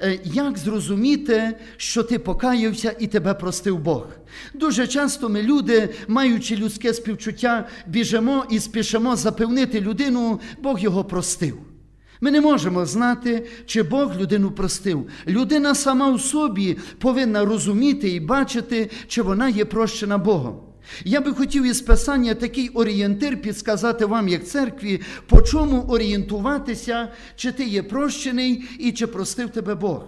е, як зрозуміти, що ти покаявся і тебе простив Бог. Дуже часто ми, люди, маючи людське співчуття, біжимо і спішимо запевнити людину, Бог його простив. Ми не можемо знати, чи Бог людину простив. Людина сама у собі повинна розуміти і бачити, чи вона є прощена Богом. Я би хотів із Писання такий орієнтир підсказати вам, як церкві, по чому орієнтуватися, чи ти є прощений і чи простив тебе Бог.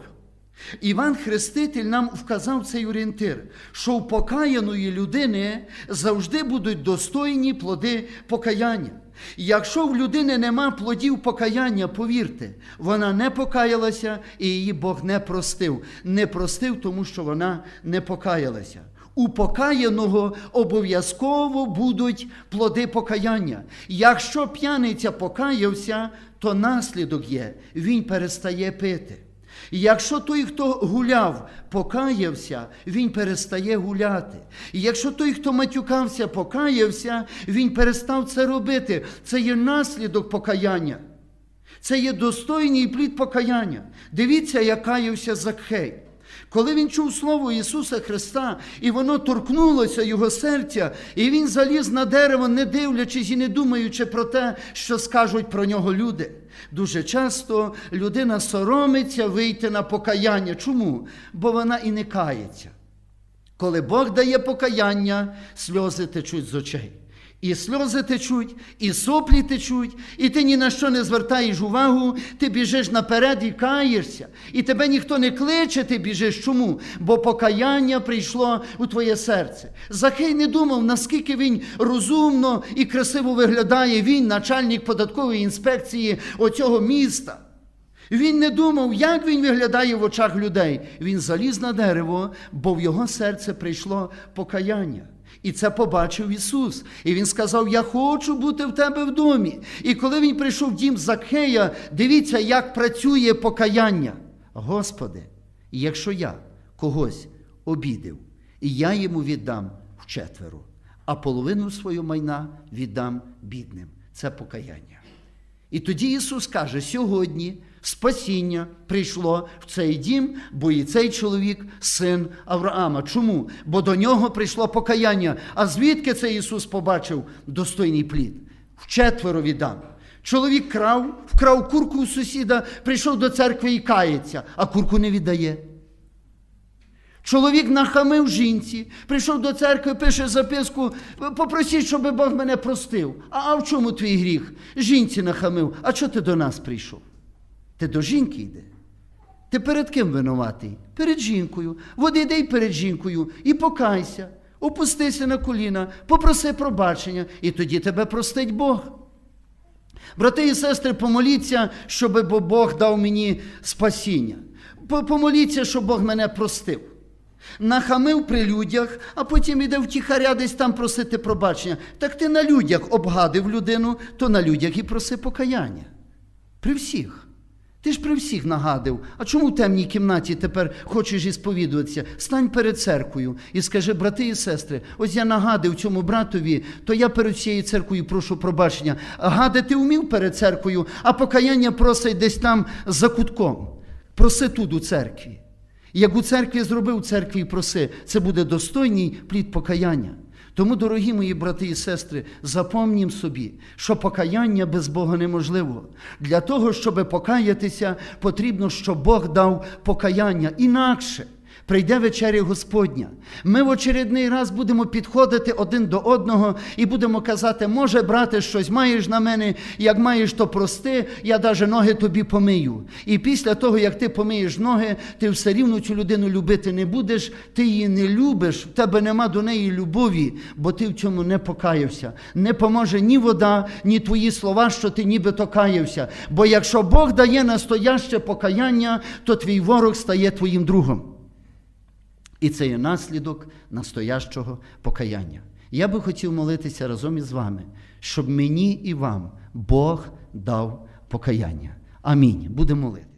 Іван Хреститель нам вказав цей орієнтир, що у покаяної людини завжди будуть достойні плоди покаяння. Якщо в людини нема плодів покаяння, повірте, вона не покаялася і її Бог не простив. Не простив, тому що вона не покаялася. У покаяного обов'язково будуть плоди покаяння. Якщо п'яниця покаявся, то наслідок є, він перестає пити. Якщо той, хто гуляв, покаявся, він перестає гуляти. Якщо той, хто матюкався, покаявся, він перестав це робити. Це є наслідок покаяння. Це є достойний плід покаяння. Дивіться, як каявся Закхей. Коли він чув слово Ісуса Христа, і воно торкнулося його серця, і він заліз на дерево, не дивлячись і не думаючи про те, що скажуть про нього люди. Дуже часто людина соромиться вийти на покаяння. Чому? Бо вона і не кається. Коли Бог дає покаяння, сльози течуть з очей. І сльози течуть, і соплі течуть, і ти ні на що не звертаєш увагу, ти біжиш наперед і каєшся. І тебе ніхто не кличе, ти біжиш. Чому? Бо покаяння прийшло у твоє серце. Захей не думав, наскільки він розумно і красиво виглядає. Він, начальник податкової інспекції оцього міста. Він не думав, як він виглядає в очах людей. Він заліз на дерево, бо в його серце прийшло покаяння. І це побачив Ісус. І Він сказав: Я хочу бути в тебе в домі. І коли він прийшов в дім Закхея, дивіться, як працює покаяння. Господи, якщо я когось обідив, і я йому віддам вчетверо, а половину свого майна віддам бідним. Це покаяння. І тоді Ісус каже: сьогодні спасіння прийшло в цей дім, бо і цей чоловік син Авраама. Чому? Бо до нього прийшло покаяння. А звідки цей Ісус побачив достойний плід? Вчетверо віддам. Чоловік крав, вкрав курку у сусіда, прийшов до церкви і кається, а курку не віддає. Чоловік нахамив жінці, прийшов до церкви, пише записку, попросіть, щоб Бог мене простив. А, а в чому твій гріх? Жінці нахамив. А чого ти до нас прийшов? Ти до жінки йди. Ти перед ким винуватий? Перед жінкою. Води йди перед жінкою і покайся, опустися на коліна, попроси пробачення, і тоді тебе простить Бог. Брати і сестри, помоліться, щоб Бог дав мені спасіння. Помоліться, щоб Бог мене простив. Нахамив при людях, а потім іде втіхаря десь там просити пробачення. Так ти на людях обгадив людину, то на людях і проси покаяння. При всіх. Ти ж при всіх нагадив. А чому в темній кімнаті тепер хочеш ісповідуватися? Стань перед церквою і скажи, брати і сестри, ось я нагадив цьому братові, то я перед цією церквою прошу пробачення. Гадати вмів перед церквою, а покаяння просить десь там за кутком. Проси тут у церкві. Як у церкві зробив у церкві проси, це буде достойний плід покаяння. Тому, дорогі мої брати і сестри, запомнім собі, що покаяння без Бога неможливо. Для того, щоб покаятися, потрібно, щоб Бог дав покаяння. Інакше прийде вечеря Господня. Ми в очередний раз будемо підходити один до одного і будемо казати, може, брате, щось маєш на мене, як маєш, то прости, я даже ноги тобі помию. І після того, як ти помиєш ноги, ти все рівно цю людину любити не будеш, ти її не любиш, в тебе нема до неї любові, бо ти в цьому не покаявся. Не поможе ні вода, ні твої слова, що ти нібито каявся. Бо якщо Бог дає настояще покаяння, то твій ворог стає твоїм другом. І це є наслідок настоящого покаяння. Я би хотів молитися разом із вами, щоб мені і вам Бог дав покаяння. Амінь. Будемо молити.